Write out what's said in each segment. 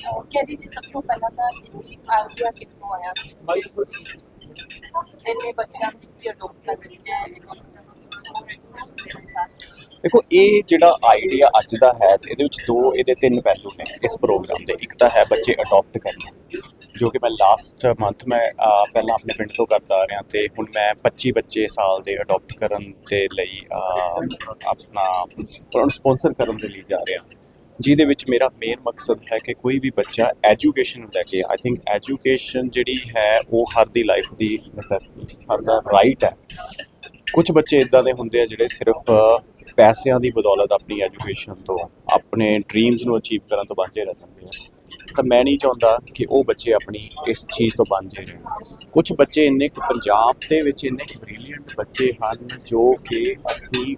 ਕਹਿੰਦੀ ਜੀ ਸਭ ਤੋਂ ਪਹਿਲਾਂ ਤਾਂ ਇਹ ਆਈਡੀਆ ਕਿੱਥੋਂ ਆਇਆ? ਇੰਨੇ ਬੱਚਿਆਂ ਨੂੰ ਤੁਸੀਂ ਅਡਾਪਟ ਕਰ ਰਹੇ ਹੈ ਦੇਖੋ ਇਹ ਜਿਹੜਾ ਆਈਡੀਆ ਅੱਜ ਦਾ ਹੈ ਤੇ ਇਹਦੇ ਵਿੱਚ ਦੋ ਇਹਦੇ ਤਿੰਨ ਪਹਿਲੂ ਨੇ ਇਸ ਪ੍ਰੋਗਰਾਮ ਦੇ। ਇੱਕ ਤਾਂ ਹੈ ਬੱਚੇ ਅਡਾਪਟ ਕਰਨਾ ਜੋ ਕਿ ਮੈਂ ਲਾਸਟ ਮੰਥ ਮੈਂ ਪਹਿਲਾਂ ਆਪਣੇ ਪਿੰਡ ਤੋਂ ਕਰਦਾ ਆ ਰਿਹਾ ਤੇ ਹੁਣ ਮੈਂ 25 ਬੱਚੇ ਸਾਲ ਦੇ ਅਡਾਪਟ ਕਰਨ ਦੇ ਲਈ ਆਪਣਾ ਉਹਨਾਂ ਨੂੰ ਸਪਾਂਸਰ ਕਰਨ ਦੇ ਲਈ ਜਾ ਰਿਹਾ। ਜਿਹਦੇ ਵਿੱਚ ਮੇਰਾ ਮੇਨ ਮਕਸਦ ਹੈ ਕਿ ਕੋਈ ਵੀ ਬੱਚਾ ਐਜੂਕੇਸ਼ਨ ਨੂੰ ਲੈ ਕੇ ਆਈ ਥਿੰਕ ਐਜੂਕੇਸ਼ਨ ਜਿਹੜੀ ਹੈ ਉਹ ਹਰ ਦੀ ਲਾਈਫ ਦੀ ਨੈਸੈਸਿਟੀ ਹਰ ਦਾ ਰਾਈਟ ਹੈ। ਕੁਝ ਬੱਚੇ ਇਦਾਂ ਦੇ ਹੁੰਦੇ ਆ ਜਿਹੜੇ ਸਿਰਫ ਪੈਸਿਆਂ ਦੀ ਬਦੌਲਤ ਆਪਣੀ ਐਜੂਕੇਸ਼ਨ ਤੋਂ, ਆਪਣੇ ਡ੍ਰੀਮਸ ਨੂੰ ਅਚੀਵ ਕਰਨ ਤੋਂ ਵਾਂਝੇ ਰਹਿ ਜਾਂਦੇ ਆ। ਤਾਂ ਮੈਂ ਨਹੀਂ ਚਾਹੁੰਦਾ ਕਿ ਉਹ ਬੱਚੇ ਆਪਣੀ ਇਸ ਚੀਜ਼ ਤੋਂ ਵਾਂਝੇ ਰਹਿਣ। ਕੁਝ ਬੱਚੇ ਇੰਨੇ ਕੁ ਪੰਜਾਬ ਦੇ ਵਿੱਚ ਇੰਨੇ ਕੁ ਬ੍ਰਿਲੀਅੰਟ ਬੱਚੇ ਹਨ ਜੋ ਕਿ ਅਸੀਂ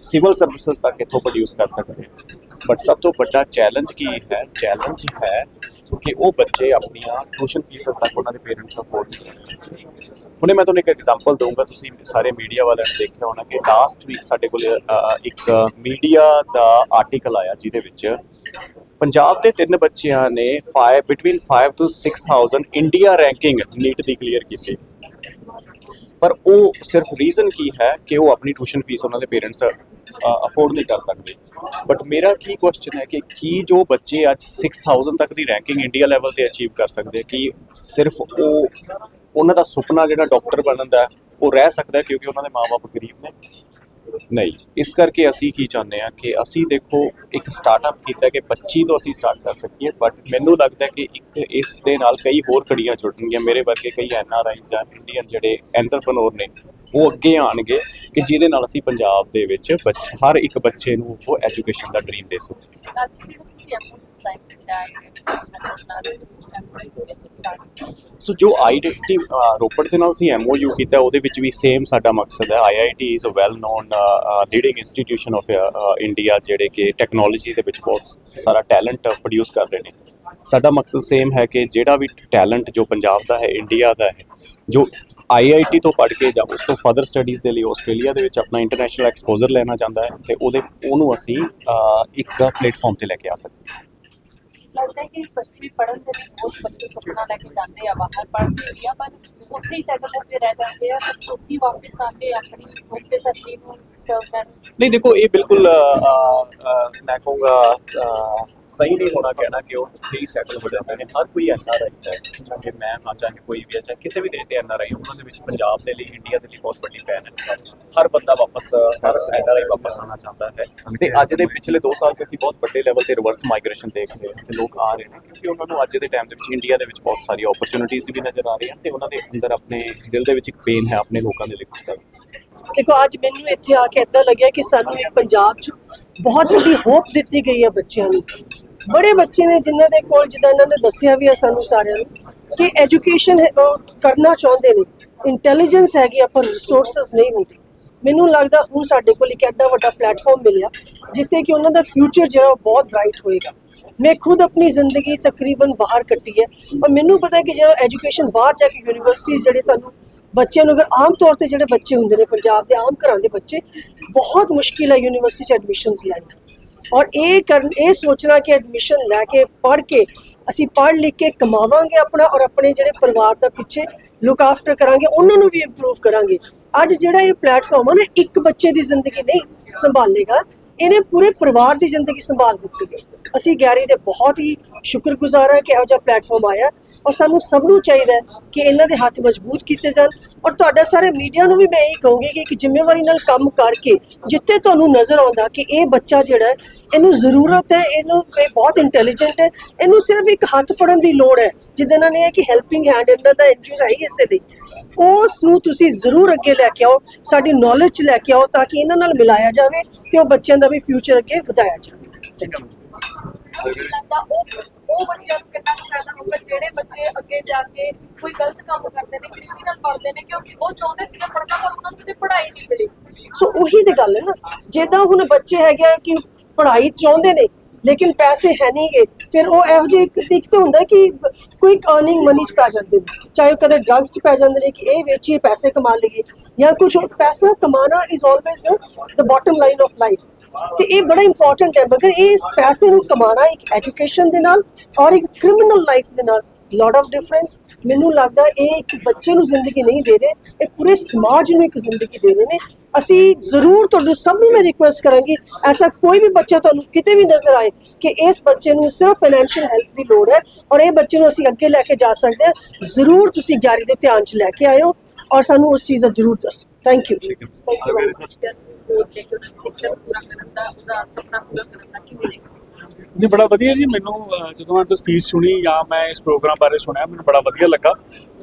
ਸਿਵਲ ਸਰਵਿਸਿਜ਼ ਤੱਕ ਇੱਥੋਂ ਪ੍ਰੋਡਿਊਸ ਕਰ ਸਕਦੇ ਹਾਂ। ਬਟ ਸਭ ਤੋਂ ਵੱਡਾ ਚੈਲੰਜ ਕੀ ਹੈ? ਚੈਲੰਜ ਹੈ ਕਿ ਉਹ ਬੱਚੇ ਆਪਣੀਆਂ ਟਿਊਸ਼ਨ ਫੀਸਸ ਤੱਕ ਉਹਨਾਂ ਦੇ ਪੇਰੈਂਟਸ ਅਫੋਰਡ ਨਹੀਂ ਕਰ ਸਕਦੇ। ਹੁਣੇ ਮੈਂ ਤੁਹਾਨੂੰ ਇੱਕ ਐਗਜ਼ਾਮਪਲ ਦਊਂਗਾ, ਤੁਸੀਂ ਸਾਰੇ ਮੀਡੀਆ ਵਾਲਿਆਂ ਨੇ ਦੇਖਿਆ ਹੋਣਾ ਕਿ ਲਾਸਟ ਵੀਕ ਸਾਡੇ ਕੋਲ ਇੱਕ ਮੀਡੀਆ ਦਾ ਆਰਟੀਕਲ ਆਇਆ ਜਿਹਦੇ ਵਿੱਚ ਪੰਜਾਬ ਦੇ ਤਿੰਨ ਬੱਚਿਆਂ ਨੇ 5 ਬਿਟਵੀਨ 5 ਤੋਂ 6000 ਇੰਡੀਆ ਰੈਂਕਿੰਗ ਨੀਟ ਦੀ ਕਲੀਅਰ ਕੀਤੀ। ਪਰ ਉਹ ਸਿਰਫ ਰੀਜ਼ਨ ਕੀ ਹੈ ਕਿ ਉਹ ਆਪਣੀ ਟਿਊਸ਼ਨ ਫੀਸ ਉਹਨਾਂ ਦੇ ਪੇਰੈਂਟਸ ਅਫੋਰਡ ਨਹੀਂ ਕਰ ਸਕਦੇ? ਬਟ ਮੇਰਾ ਕੀ ਕੁਐਸਚਨ ਹੈ ਕਿ ਕੀ ਜੋ ਬੱਚੇ ਅੱਜ 6000 ਤੱਕ ਦੀ ਰੈਂਕਿੰਗ ਇੰਡੀਆ ਲੈਵਲ ਤੇ ਅਚੀਵ ਕਰ ਸਕਦੇ ਕਿ ਸਿਰਫ ਉਹ, ਉਹਨਾਂ ਦਾ ਸੁਪਨਾ ਜਿਹੜਾ ਡਾਕਟਰ ਬਣਨ ਦਾ, ਉਹ ਰਹਿ ਸਕਦਾ ਕਿਉਂਕਿ ਉਹਨਾਂ ਦੇ ਮਾਪੇ ਗਰੀਬ ਨੇ? ਨਹੀਂ। ਇਸ ਕਰਕੇ ਅਸੀਂ ਕੀ ਚਾਹੁੰਦੇ ਆ ਕਿ ਅਸੀਂ ਦੇਖੋ ਇੱਕ ਸਟਾਰਟਅਪ ਕੀਤਾ ਕਿ 25 ਤੋਂ ਅਸੀਂ ਸਟਾਰਟ ਕਰ ਸਕੀਏ ਬਟ ਮੈਨੂੰ ਲੱਗਦਾ ਕਿ ਇੱਕ ਇਸ ਦੇ ਨਾਲ ਕਈ ਹੋਰ ਕੜੀਆਂ ਜੁੜਨਗੀਆਂ। ਮੇਰੇ ਵਰਗੇ ਕਈ ਐਨ ਆਰ ਆਈਜ਼ ਜਾਂ ਇੰਡੀਅਨ ਜਿਹੜੇ ਐਂਟਰਪ੍ਰੈਨਿਓਰ ਨੇ, ਉਹ ਅੱਗੇ ਆਣਗੇ ਕਿ ਜਿਹਦੇ ਨਾਲ ਅਸੀਂ ਪੰਜਾਬ ਦੇ ਵਿੱਚ ਬੱਚ- ਹਰ ਇੱਕ ਬੱਚੇ ਨੂੰ ਉਹ ਐਜੂਕੇਸ਼ਨ ਦਾ ਡ੍ਰੀਮ ਦੇ ਸਕੀਏ। ਅੱਜ ਜਿਹੜਾ ਤੁਸੀਂ ਐਮਓ ਡਿਜ਼ਾਈਨ ਸੋ ਜੋ ਆਈਡੈਂਟੀ ਰੋਪੜ ਦੇ ਨਾਲ ਅਸੀਂ ਐਮਓਯੂ ਕੀਤਾ, ਉਹਦੇ ਵਿੱਚ ਵੀ ਸੇਮ ਸਾਡਾ ਮਕਸਦ ਹੈ। IIT is a well known leading institution of India ਜਿਹੜੇ ਕਿ ਟੈਕਨੋਲੋਜੀ ਦੇ ਵਿੱਚ ਬਹੁਤ ਸਾਰਾ ਟੈਲੈਂਟ ਪ੍ਰੋਡਿਊਸ ਕਰ ਰਹੇ ਨੇ। ਸਾਡਾ ਮਕਸਦ ਸੇਮ ਹੈ ਕਿ ਜਿਹੜਾ ਵੀ ਟੈਲੈਂਟ ਜੋ ਪੰਜਾਬ ਦਾ ਹੈ ਇੰਡੀਆ ਦਾ ਹੈ, ਜੋ ਆਈਆਈਟੀ ਤੋਂ ਪੜ੍ਹ ਕੇ ਜਾਂ ਉਸ ਤੋਂ ਫਰਦਰ ਸਟੱਡੀਜ਼ ਦੇ ਲਈ ਆਸਟ੍ਰੇਲੀਆ ਦੇ ਵਿੱਚ ਆਪਣਾ ਇੰਟਰਨੈਸ਼ਨਲ ਐਕਸਪੋਜ਼ਰ ਲੈਣਾ ਚਾਹੁੰਦਾ ਹੈ, ਤੇ ਉਹਦੇ, ਉਹਨੂੰ ਅਸੀਂ ਇੱਕ ਪਲੇਟਫਾਰਮ ਤੇ ਲੈ ਕੇ ਆ ਸਕਦੇ ਹਾਂ। ਲੱਗਦਾ ਕਿ ਬੱਚੇ ਪੜ੍ਹਨ ਦੇ ਲਈ ਬਹੁਤ ਬੱਚੇ ਸੁਪਨਾ ਲੈ ਕੇ ਜਾਂਦੇ ਆ ਬਾਹਰ, ਪੜ੍ਹਦੇ ਵੀ ਆ, ਪਰ ਉੱਥੇ ਹੀ ਸੈਟਲ ਹੋ ਕੇ ਰਹਿ ਜਾਂਦੇ ਆ ਪਰ ਤੁਸੀਂ ਵਾਪਸ ਆ ਕੇ ਆਪਣੀ ਉਸੇ ਧਰਤੀ ਨੂੰ ਸਰਵ ਕਰਨ। ਨਹੀਂ ਦੇਖੋ ਇਹ ਬਿਲਕੁਲ ਅ, ਅ, ਮੈਂ ਕਹੂੰਗਾ ਅ, ਸਹੀ ਨਹੀਂ ਹੋਣਾ ਕਹਿਣਾ ਕਿ ਉਹ ਹੀ ਸੈਟਲ ਹੋ ਜਾਂਦੇ ਨੇ। ਹਰ ਕੋਈ ਐਨ ਆਰ ਆਈ ਹੈ ਚਾਹੇ ਮੈਂ ਹਾਂ ਚਾਹੇ ਕੋਈ ਵੀ ਹੈ ਚਾਹੇ ਕਿਸੇ ਵੀ ਦੇਸ਼ ਦੇ ਐਨ ਆਰ ਆਈ ਉਹਨਾਂ ਦੇ ਵਿੱਚ ਪੰਜਾਬ ਦੇ ਲਈ ਇੰਡੀਆ ਦੇ ਲਈ ਬਹੁਤ ਵੱਡੀ ਪੈਨ ਹੈ। ਹਰ ਬੰਦਾ ਵਾਪਸ ਹਰ ਐਨ ਆਰ ਆਈ ਵਾਪਸ ਆਉਣਾ ਚਾਹੁੰਦਾ ਹੈ। ਤੇ ਅੱਜ ਦੇ ਪਿਛਲੇ 2 ਸਾਲ 'ਚ ਅਸੀਂ ਬਹੁਤ ਵੱਡੇ ਲੈਵਲ ਤੇ ਰਿਵਰਸ ਮਾਈਗ੍ਰੇਸ਼ਨ ਦੇਖ ਰਹੇ ਹਾਂ ਤੇ ਲੋਕ ਆ ਰਹੇ ਨੇ ਕਿਉਂਕਿ ਉਹਨਾਂ ਨੂੰ ਅੱਜ ਦੇ ਟਾਈਮ ਦੇ ਵਿੱਚ ਇੰਡੀਆ ਦੇ ਵਿੱਚ ਬਹੁਤ ਸਾਰੀ ਓਪਰਚੁਨਿਟੀਜ਼ ਵੀ ਨਜ਼ਰ ਆ ਰਹੀਆਂ ਤੇ ਉਹਨਾਂ ਦੇ ਅੰਦਰ ਆਪਣੇ ਦਿਲ ਦੇ ਵਿੱਚ ਇੱਕ ਪੇਨ ਹੈ ਆਪਣੇ ਲੋਕਾਂ ਦੇ ਲਈ ਕੁਝ ਕਰਨ ਦੇਖੋ ਅੱਜ ਮੈਨੂੰ ਇੱਥੇ ਆ ਕੇ ਇਦਾਂ ਲੱਗਿਆ ਕਿ ਸਾਨੂੰ ਇੱਕ ਪੰਜਾਬ 'ਚ ਬਹੁਤ ਵੱਡੀ ਹੋਪ ਦਿੱਤੀ ਗਈ ਹੈ ਬੱਚਿਆਂ ਨੂੰ। ਬੜੇ ਬੱਚੇ ਨੇ ਜਿਨ੍ਹਾਂ ਦੇ ਕੋਲ ਜਿੱਦਾਂ ਇਹਨਾਂ ਨੇ ਦੱਸਿਆ ਵੀ ਹੈ ਸਾਨੂੰ ਸਾਰਿਆਂ ਨੂੰ ਕਿ ਐਜੂਕੇਸ਼ਨ ਕਰਨਾ ਚਾਹੁੰਦੇ ਨੇ। ਇੰਟੈਲੀਜੈਂਸ ਹੈਗੀ ਆ, ਪਰ ਰਿਸੋਰਸਸ ਨਹੀਂ ਹੁੰਦੇ। ਮੈਨੂੰ ਲੱਗਦਾ ਹੁਣ ਸਾਡੇ ਕੋਲ ਇੱਕ ਐਡਾ ਵੱਡਾ ਪਲੇਟਫਾਰਮ ਮਿਲਿਆ ਜਿੱਥੇ ਕਿ ਉਹਨਾਂ ਦਾ ਫਿਊਚਰ ਜਿਹੜਾ ਉਹ ਬਹੁਤ ਬ੍ਰਾਈਟ ਹੋਏਗਾ। ਮੈਂ ਖੁਦ ਆਪਣੀ ਜ਼ਿੰਦਗੀ ਤਕਰੀਬਨ ਬਾਹਰ ਕੱਟੀ ਹੈ ਔਰ ਮੈਨੂੰ ਪਤਾ ਹੈ ਕਿ ਜਦੋਂ ਐਜੂਕੇਸ਼ਨ ਬਾਹਰ ਜਾ ਕੇ ਯੂਨੀਵਰਸਿਟੀਜ਼ ਜਿਹੜੇ ਸਾਨੂੰ ਬੱਚਿਆਂ ਨੂੰ ਅਗਰ ਆਮ ਤੌਰ ਤੇ ਜਿਹੜੇ ਬੱਚੇ ਹੁੰਦੇ ਨੇ, ਪੰਜਾਬ ਦੇ ਆਮ ਘਰਾਂ ਦੇ ਬੱਚੇ, ਬਹੁਤ ਮੁਸ਼ਕਿਲ ਹੈ ਯੂਨੀਵਰਸਿਟੀ 'ਚ ਐਡਮਿਸ਼ਨਸ ਲੈਣਾ ਔਰ ਇਹ ਕਰਨ, ਇਹ ਸੋਚਣਾ ਕਿ ਐਡਮਿਸ਼ਨ ਲੈ ਕੇ ਪੜ੍ਹ ਕੇ ਅਸੀਂ ਪੜ੍ਹ ਲਿਖ ਕੇ ਕਮਾਵਾਂਗੇ ਆਪਣਾ ਔਰ ਆਪਣੇ ਜਿਹੜੇ ਪਰਿਵਾਰ ਦਾ ਪਿੱਛੇ ਲੁੱਕ ਆਫਟਰ ਕਰਾਂਗੇ, ਉਹਨਾਂ ਨੂੰ ਵੀ ਇੰਪਰੂਵ ਕਰਾਂਗੇ। ਅੱਜ ਜਿਹੜਾ ਇਹ ਪਲੇਟਫਾਰਮ ਆ ਨਾ, ਇੱਕ ਬੱਚੇ ਦੀ ਜ਼ਿੰਦਗੀ ਨਹੀਂ ਸੰਭਾਲੇਗਾ ਇਹਨੇ ਪੂਰੇ ਪਰਿਵਾਰ ਦੀ ਜ਼ਿੰਦਗੀ ਸੰਭਾਲ ਦਿੱਤੀ ਹੈ। ਅਸੀਂ ਗੈਰੀ ਦੇ ਬਹੁਤ ਹੀ ਸ਼ੁਕਰਗੁਜ਼ਾਰ ਹਾਂ ਕਿ ਇਹੋ ਜਿਹਾ ਪਲੇਟਫਾਰਮ ਆਇਆ ਔਰ ਸਾਨੂੰ ਸਭ ਨੂੰ ਚਾਹੀਦਾ ਕਿ ਇਹਨਾਂ ਦੇ ਹੱਥ ਮਜ਼ਬੂਤ ਕੀਤੇ ਜਾਣ ਔਰ ਤੁਹਾਡਾ ਸਾਰੇ ਮੀਡੀਆ ਨੂੰ ਵੀ ਮੈਂ ਇਹ ਕਹੂੰਗੀ ਕਿ ਇੱਕ ਜ਼ਿੰਮੇਵਾਰੀ ਨਾਲ ਕੰਮ ਕਰਕੇ ਜਿੱਥੇ ਤੁਹਾਨੂੰ ਨਜ਼ਰ ਆਉਂਦਾ ਕਿ ਇਹ ਬੱਚਾ ਜਿਹੜਾ ਇਹਨੂੰ ਜ਼ਰੂਰਤ ਹੈ, ਇਹਨੂੰ ਇਹ ਬਹੁਤ ਇੰਟੈਲੀਜੈਂਟ ਹੈ, ਇਹਨੂੰ ਸਿਰਫ ਇੱਕ ਹੱਥ ਫੜਨ ਦੀ ਲੋੜ ਹੈ ਜਿੱਦਾਂ ਇਹਨਾਂ ਨੇ ਇਹ ਕਿ ਹੈਲਪਿੰਗ ਹੈਂਡ ਇਹਨਾਂ ਦਾ ਐਨਜੀਓਸ ਹੈ ਹੀ ਇਸੇ ਲਈ। ਉਸ ਨੂੰ ਤੁਸੀਂ ਜ਼ਰੂਰ ਅੱਗੇ ਲੈ ਕੇ ਆਓ, ਸਾਡੀ ਨੌਲੇਜ ਚ ਲੈ ਕੇ ਆਓ ਤਾਂ ਕਿ ਇਹਨਾਂ ਨਾਲ ਮਿਲਾਇਆ ਜਾਵੇ ਤੇ ਉਹ ਬੱਚਿਆਂ ਦਾ ਵੀ ਫਿਊਚਰ ਅੱਗੇ ਵਧਾਇਆ ਜਾਵੇ। ਲੱਗਦਾ ਉਹ ਉਹ ਬੱਚਿਆਂ ਨੂੰ ਕਿੰਨਾ ਫਾਇਦਾ ਹੋਊਗਾ? ਜਿਹੜੇ ਬੱਚੇ ਅੱਗੇ ਜਾ ਕੇ ਕੋਈ ਗਲਤ ਕੰਮ ਕਰਦੇ ਨੇ ਕ੍ਰਿਮੀਨਲ ਕਰਦੇ ਨੇ, ਕਿਉਂਕਿ ਉਹ ਚਾਹੁੰਦੇ ਸੀਗੇ ਪੜ੍ਹਨਾ, ਪਰ ਉਹਨਾਂ ਨੂੰ ਕਿਤੇ ਪੜ੍ਹਾਈ ਨਹੀਂ ਮਿਲੀ। ਸੋ ਉਹੀ ਤੇ ਗੱਲ ਹੈ ਨਾ, ਜਿੱਦਾਂ ਹੁਣ ਬੱਚੇ ਹੈਗੇ ਕਿ ਪੜ੍ਹਾਈ ਚਾਹੁੰਦੇ ਨੇ, ਲੇਕਿਨ ਪੈਸੇ ਹੈ ਨਹੀਂਗੇ ਫਿਰ ਉਹ ਇਹੋ ਜਿਹੇ ਇੱਕ ਇੱਕ ਤਾਂ ਹੁੰਦਾ ਕਿ ਕੋਈ ਅਰਨਿੰਗ ਮਨੀ ਚ ਪੈ ਜਾਂਦੇ ਨੇ, ਚਾਹੇ ਉਹ ਕਦੇ ਡਰੱਗਸ ਚ ਪੈ ਜਾਂਦੇ ਨੇ ਕਿ ਇਹ ਵੇਚੀਏ, ਪੈਸੇ ਕਮਾ ਲਈਏ, ਜਾਂ ਕੁਝ ਪੈਸਾ Kamana is always the bottom line of life ਤੇ ਇਹ ਬੜਾ ਇੰਪੋਰਟੈਂਟ ਹੈ ਮਗਰ ਇਹ ਇਸ ਪੈਸੇ ਨੂੰ ਕਮਾਉਣਾ ਇੱਕ ਐਜੂਕੇਸ਼ਨ ਦੇ ਨਾਲ ਔਰ ਇੱਕ ਕ੍ਰਿਮੀਨਲ ਲਾਈਫ ਦੇ ਨਾਲ ਲੋਟ ਆਫ ਡਿਫਰੈਂਸ ਮੈਨੂੰ ਲੱਗਦਾ ਇਹ ਇੱਕ ਬੱਚੇ ਨੂੰ ਜ਼ਿੰਦਗੀ ਨਹੀਂ ਦੇ ਰਹੇ ਇਹ ਪੂਰੇ ਸਮਾਜ ਨੂੰ ਇੱਕ ਜ਼ਿੰਦਗੀ ਦੇ ਰਹੇ ਨੇ। ਅਸੀਂ ਜ਼ਰੂਰ ਤੁਹਾਨੂੰ ਸਭ ਨੂੰ ਮੈਂ ਰਿਕੁਐਸਟ ਕਰਾਂਗੀ ਐਸਾ ਕੋਈ ਵੀ ਬੱਚਾ ਤੁਹਾਨੂੰ ਕਿਤੇ ਵੀ ਨਜ਼ਰ ਆਏ ਕਿ ਇਸ ਬੱਚੇ ਨੂੰ ਸਿਰਫ ਫਾਈਨੈਂਸ਼ੀਅਲ ਹੈਲਪ ਦੀ ਲੋੜ ਹੈ ਔਰ ਇਹ ਬੱਚੇ ਨੂੰ ਅਸੀਂ ਅੱਗੇ ਲੈ ਕੇ ਜਾ ਸਕਦੇ ਹਾਂ। ਜ਼ਰੂਰ ਤੁਸੀਂ ਗਿਆਰੀ ਦੇ ਧਿਆਨ 'ਚ ਲੈ ਕੇ ਆਇਓ ਔਰ ਸਾਨੂੰ ਉਸ ਚੀਜ਼ ਦਾ ਜ਼ਰੂਰ ਦੱਸੋ। ਥੈਂਕ ਯੂ ਥੈਂਕ ਗੋਦ ਲੈ ਕੇ ਉਹਨਾਂ ਦੀ ਸਿੱਖਿਆ ਨੂੰ ਪੂਰਾ ਕਰਨ ਦਾ, ਉਹਦਾ ਸੁਪਨਾ ਪੂਰਾ ਕਰਨ ਦਾ ਕਿਵੇਂ ਦੇਖਦੇ ਹੋ ਬੜਾ ਵਧੀਆ ਜੀ। ਮੈਨੂੰ ਜਦੋਂ ਮੈਂ ਸਪੀਚ ਸੁਣੀ ਜਾਂ ਮੈਂ ਇਸ ਪ੍ਰੋਗਰਾਮ ਬਾਰੇ ਸੁਣਿਆ, ਮੈਨੂੰ ਬੜਾ ਵਧੀਆ ਲੱਗਾ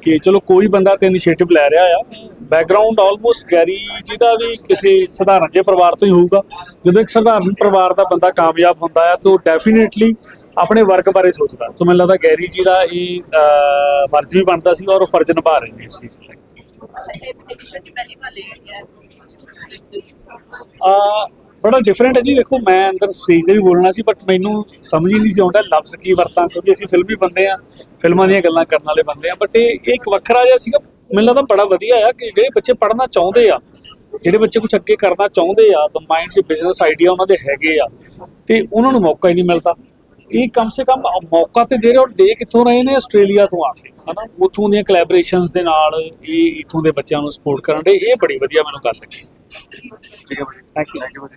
ਕਿ ਚਲੋ ਕੋਈ ਬੰਦਾ ਤੇ ਇਨੀਸ਼ੀਏਟਿਵ ਲੈ ਰਿਹਾ ਆ। ਬੈਕਗ੍ਰਾਉਂਡ ਆਲਮੋਸਟ ਗੈਰੀ ਜੀ ਦਾ ਵੀ ਕਿਸੇ ਸਧਾਰਨ ਜਿਹੇ ਪਰਿਵਾਰ ਤੋਂ ਹੀ ਹੋਊਗਾ। ਜਦੋਂ ਇੱਕ ਸਧਾਰਨ ਪਰਿਵਾਰ ਦਾ ਬੰਦਾ ਕਾਮਯਾਬ ਹੁੰਦਾ ਆ, ਤਾਂ ਡੈਫੀਨੇਟਲੀ ਆਪਣੇ ਵਰਕ ਬਾਰੇ ਸੋਚਦਾ। ਸੋ ਮੈਨੂੰ ਲੱਗਦਾ ਗੈਰੀ ਜੀ ਦਾ ਇਹ ਫਰਜ਼ ਵੀ ਬਣਦਾ ਸੀ ਔਰ ਉਹ ਫਰਜ਼ ਨਿਭਾ ਰਹੇ ਸੀ ਆ, ਬੜਾ ਡਿਫਰੈਂਟ ਹੈ ਜੀ। ਦੇਖੋ, ਮੈਂ ਅੰਦਰ ਸਟੇਜ ਤੇ ਵੀ ਬੋਲਣਾ ਸੀ ਬਟ ਮੈਨੂੰ ਸਮਝ ਹੀ ਨਹੀਂ ਸੀ ਆਉਂਦਾ ਲਫ਼ਜ਼ ਕੀ ਵਰਤਾਂ, ਕਿਉਂਕਿ ਅਸੀਂ ਫਿਲਮੀ ਬੰਦੇ ਆ ਫਿਲਮਾਂ ਦੀਆਂ ਗੱਲਾਂ ਕਰਨ ਵਾਲੇ ਬੰਦੇ ਆ ਬਟ ਇਹ ਇੱਕ ਵੱਖਰਾ ਜਿਹਾ ਸੀਗਾ। ਮੈਨੂੰ ਲੱਗਦਾ ਬੜਾ ਵਧੀਆ ਆ ਕਿ ਜਿਹੜੇ ਬੱਚੇ ਪੜ੍ਹਨਾ ਚਾਹੁੰਦੇ ਆ, ਜਿਹੜੇ ਬੱਚੇ ਕੁਝ ਅੱਗੇ ਕਰਨਾ ਚਾਹੁੰਦੇ ਆ ਮਾਈਂਡ 'ਚ ਬਿਜ਼ਨਸ ਆਈਡੀਆ ਉਹਨਾਂ ਦੇ ਹੈਗੇ ਆ, ਤੇ ਉਹਨਾਂ ਨੂੰ ਮੌਕਾ ਹੀ ਨਹੀਂ ਮਿਲਦਾ। ਇਹ ਕਮ ਸੇ ਕਮ ਮੌਕਾ ਤੇ ਦੇ ਰਹੇ ਔਰ ਦੇ ਕਿੱਥੋਂ ਰਹੇ ਨੇ ਆਸਟ੍ਰੇਲੀਆ ਤੋਂ ਆ ਕੇ ਹਨਾ? ਉੱਥੋਂ ਦੀਆਂ ਕੋਲੈਬੋਰੇਸ਼ਨਸ ਦੇ ਨਾਲ ਇਹ ਇੱਥੋਂ ਦੇ ਬੱਚਿਆਂ ਨੂੰ ਸਪੋਰਟ ਕਰਨ ਦੇ ਇਹ ਬੜੀ ਵਧੀਆ ਮੈਨੂੰ ਗੱਲ ਲੱਗੀ। ਠੀਕ ਹੈ ਥੈਂਕ ਯੂ